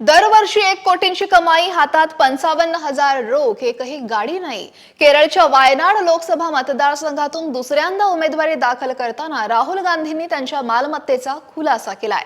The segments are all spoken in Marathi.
दरवर्षी एक कोटींची कमाई हातात पंचावन्न हजार रोख एकही गाडी नाही. केरळच्या वायनाड लोकसभा मतदारसंघातून दुसऱ्यांदा उमेदवारी दाखल करताना राहुल गांधींनी त्यांच्या मालमत्तेचा खुलासा केलाय.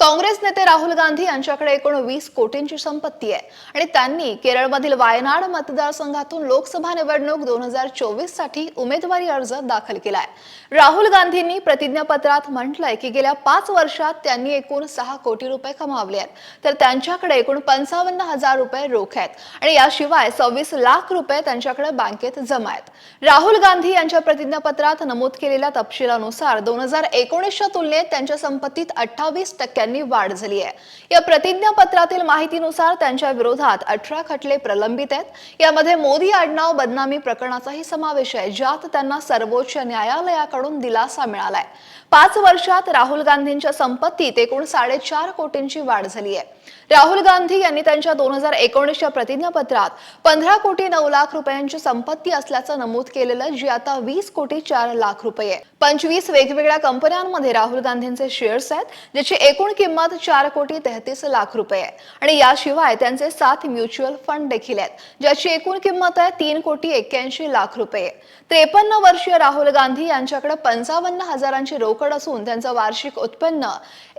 काँग्रेस नेते राहुल गांधी यांच्याकडे एकूण वीस कोटींची संपत्ती आहे. आणि त्यांनी केरळमधील वायनाड मतदारसंघातून लोकसभा निवडणूक दोन हजार चोवीससाठी उमेदवारी अर्ज दाखल केलाय. राहुल गांधींनी प्रतिज्ञापत्रात म्हटलंय की गेल्या पाच वर्षात त्यांनी एकूण सहा कोटी रुपये कमावले आहेत. तर त्यांच्याकडे एकूण पंचावन्न हजार रुपये रोख आहेत. आणि याशिवाय सव्वीस लाख रुपये त्यांच्याकडे बँकेत जमा आहेत. राहुल गांधी यांच्या प्रतिज्ञापत्रात नमूद केलेल्या तपशिलानुसार दोन हजार एकोणीसच्या तुलनेत त्यांच्या संपत्तीत अठ्ठावीस टक्के टक्क्यांनी वाढ झाली आहे. या प्रतिज्ञापत्रातील माहितीनुसार त्यांच्या विरोधात अठरा खटले प्रलंबित आहेत. यामध्ये मोदी आडनाव बदनामी प्रकरणाचाही समावेश आहे ज्यात त्यांना सर्वोच्च न्यायालयाकडून दिलासा मिळालाय. पाच वर्षात राहुल गांधींच्या संपत्तीत एकूण साडेचार कोटींची वाढ झाली आहे. राहुल गांधी यांनी त्यांच्या दोन हजार एकोणीसच्या प्रतिज्ञापत्रात पंधरा कोटी नऊ लाख रुपयांची संपत्ती असल्याचं नमूद केलेलं जी आता वीस कोटी चार लाख रुपये पंचवीस वेगवेगळ्या कंपन्यांमध्ये राहुल गांधींचे शेअर्स आहेत ज्याची एकूण किंमत चार कोटी तेहतीस लाख रुपये आणि याशिवाय त्यांचे सात म्युच्युअल फंड देखील आहेत ज्याची एकूण किंमत आहे तीन कोटी एक्क्याऐंशी लाख रुपये त्रेपन्न वर्षीय राहुल गांधी यांच्याकडे पंचावन्न हजारांची रोकड असून त्यांचं वार्षिक उत्पन्न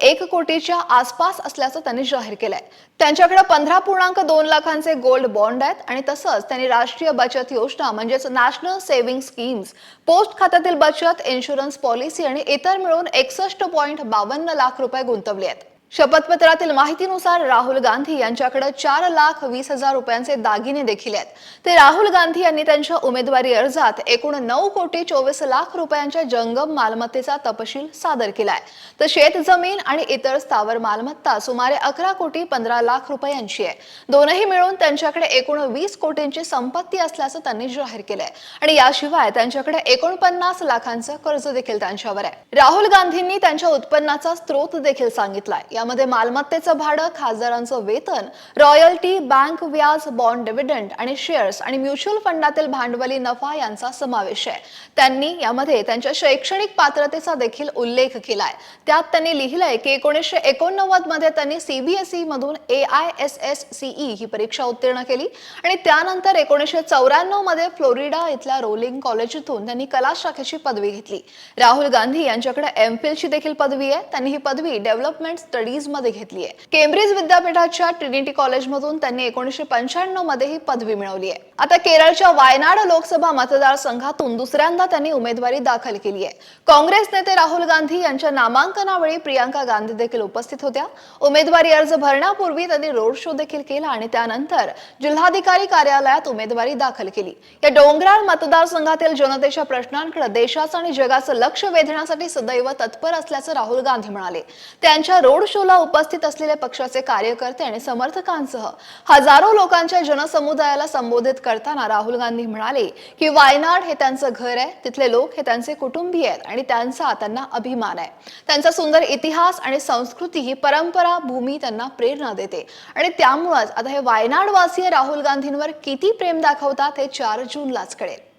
एक कोटीच्या आसपास असल्याचं त्यांनी जाहीर केलंय. त्यांच्याकडे पंधरा पूर्णांक दोन लाखांचे गोल्ड बॉन्ड आहेत आणि तसंच त्यांनी राष्ट्रीय बचत योजना म्हणजेच नॅशनल सेव्हिंग स्कीम्स पोस्ट खात्यातील बचत इन्शुरन्स पॉलिसी आणि इतर मिळून एकसष्ट पॉईंट बावन्न लाख रुपये गुंतवले आहेत. शपथपत्रातील माहितीनुसार राहुल गांधी यांच्याकडे चार लाख वीस हजार रुपयांचे दागिने देखील आहेत. ते राहुल गांधी यांनी त्यांच्या उमेदवारी अर्जात एकूण नऊ कोटी चोवीस लाख रुपयांच्या जंगम मालमत्तेचा तपशील सादर केलाय. तर शेत जमीन आणि इतर स्थावर मालमत्ता सुमारे अकरा कोटी पंधरा लाख रुपयांची आहे. दोनही मिळून त्यांच्याकडे एकूण वीस कोटींची संपत्ती असल्याचं त्यांनी जाहीर केलंय. आणि याशिवाय त्यांच्याकडे एकोणपन्नास लाखांचं कर्ज देखील त्यांच्यावर आहे. राहुल गांधींनी त्यांच्या उत्पन्नाचा स्रोत देखील सांगितलाय. यामध्ये मालमत्तेचं भाडं खासदारांचं वेतन रॉयल्टी बँक व्याज बॉन्ड डिव्हिडंड आणि शेअर्स आणि म्युच्युअल फंडातील भांडवली नफा यांचा समावेश आहे. त्यांनी यामध्ये त्यांच्या शैक्षणिक पात्रतेचा देखील उल्लेख केलाय. त्यात त्यांनी लिहिलंय की एकोणीसशे एकोणनव्वदमध्ये त्यांनी सीबीएसई मधून A I S S C E ही परीक्षा उत्तीर्ण केली आणि त्यानंतर एकोणीसशे चौऱ्याण्णवमध्ये फ्लोरिडा इथल्या रोलिंग कॉलेजतून त्यांनी कला शाखेची पदवी घेतली. राहुल गांधी यांच्याकडे एम फिलची देखील पदवी आहे. त्यांनी ही पदवी डेव्हलपमेंट स्टडी स्टडीजमध्ये घेतली आहे केम्ब्रिज विद्यापीठाच्या ट्रिनिटी कॉलेजमधून त्यांनी एकोणीसशे पंच्याण्णवमध्ये ही पदवी मिळवली आहे आता केरळच्या वायनाड लोकसभा मतदारसंघातून दुसऱ्यांदा त्यांनी उमेदवारी दाखल केली आहे. काँग्रेस नेते राहुल गांधी यांच्या नामांकनावेळी प्रियांका गांधी देखील उपस्थित होत्या. उमेदवारी अर्ज भरण्यापूर्वी त्यांनी रोड शो देखील केला आणि त्यानंतर जिल्हाधिकारी कार्यालयात उमेदवारी दाखल केली. या डोंगराळ मतदारसंघातील जनतेच्या प्रश्नांकडे देशाचं आणि जगाचं लक्ष वेधण्यासाठी सदैव तत्पर असल्याचं राहुल गांधी म्हणाले. त्यांच्या रोड शोला उपस्थित असलेले पक्षाचे कार्यकर्ते आणि समर्थकांसह हजारो लोकांच्या जनसमुदायाला संबोधित करताना राहुल गांधी म्हणाले की वायनाड हे त्यांचं घर आहे तिथले लोक हे त्यांचे कुटुंबीय आहेत आणि त्यांचा त्यांना अभिमान आहे. त्यांचा सुंदर इतिहास आणि संस्कृती ही परंपरा भूमी त्यांना प्रेरणा देते. आणि त्यामुळेच आता हे वायनाडवासीय राहुल गांधींवर किती प्रेम दाखवतात हे चार जूनलाच कळेल.